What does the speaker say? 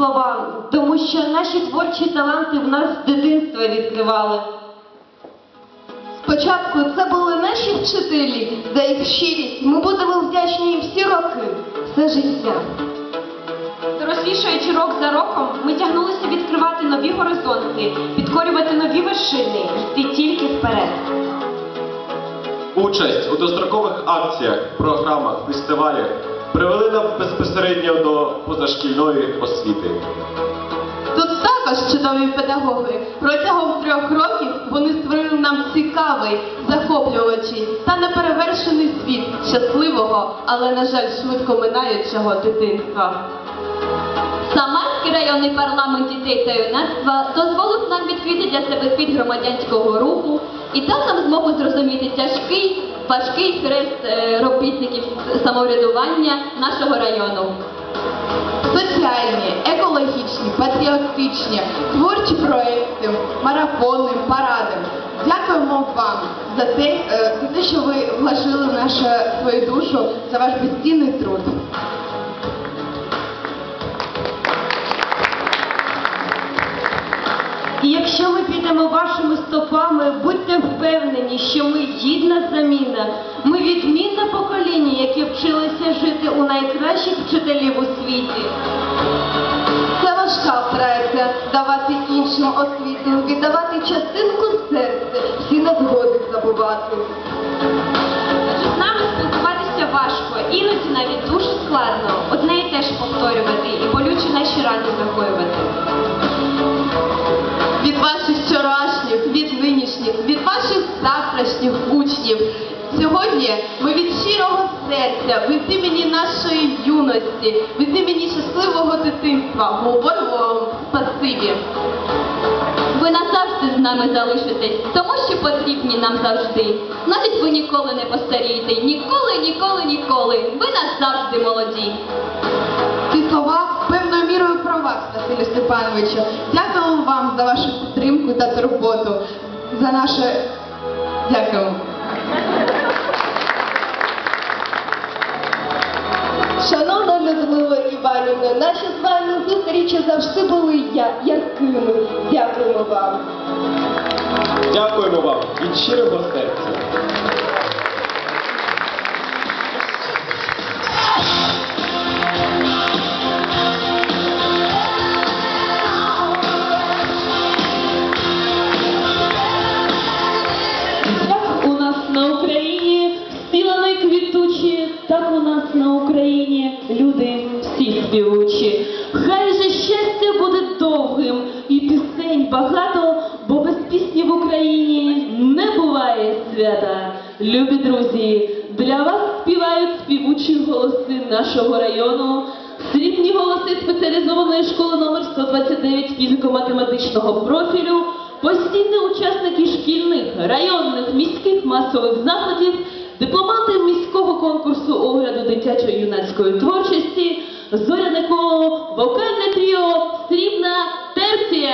слова, тому що наші творчі таланти в нас з дитинства відкривали. Спочатку це були наші вчителі, за їх щирість ми будемо вдячні їм всі роки, все життя. Дорослішаючи рок за роком, ми тягнулися відкривати нові горизонти, підкорювати нові вершини, йти тільки вперед. Участь у дострокових акціях, програмах, фестивалях привели нас безпосередньо до позашкільної освіти. Тут також чудові педагоги. Протягом трьох років вони створили нам цікавий, захоплювачий та неперевершений світ щасливого, але, на жаль, швидко минаючого дитинства. Самарський районний парламент дітей та юнацтва дозволив нам відкрити для себе світ громадянського руху і дав нам змогу зрозуміти тяжкий, важкий хрест е, робітників самоврядування нашого району. Соціальні, екологічні, патріотичні, творчі проекти, марафони, паради. Дякуємо вам за те, е, за те, що ви вложили в нашу свою душу, за ваш безцінний труд. І якщо ми підемо вашими стопами, що ми гідна заміна. Ми відмінне покоління, яке вчилося жити у найкращих вчителів у світі. Це важка операція давати іншим освіту, віддавати частинку серця, всі незгоди забувати. З нами спілкуватися важко, іноді навіть дуже складно. Одне і те ж повторювати і болючі наші рани загоювати. Завтрашніх учнів. Сьогодні ми від щирого серця, від імені нашої юності, від імені щасливого дитинства говоримо вам спасибі. Ви назавжди з нами залишитесь, тому що потрібні нам завжди. Навіть ви ніколи не постарієте, ніколи, ніколи, ніколи. Ви назавжди молоді. Ці слова певною мірою про вас, Василю Степановичу. Дякуємо вам за вашу підтримку та турботу, за наше дякуємо. Шановна Людмила Іванівна, наші з вами зустрічі завжди були я- яркими. Дякуємо вам. Дякуємо вам від щирого серця. Квітучі, так у нас на Україні люди всі співучі. Хай же щастя буде довгим і пісень багато, бо без пісні в Україні не буває свята. Любі друзі, для вас співають співучі голоси нашого району. Срібні голоси спеціалізованої школи номер 129 фізико-математичного профілю, постійні учасники шкільних, районних, міських масових заходів, дипломати конкурсу огляду дитячо-юнацької творчості, зоряне коло, вокальне тріо, срібна терція.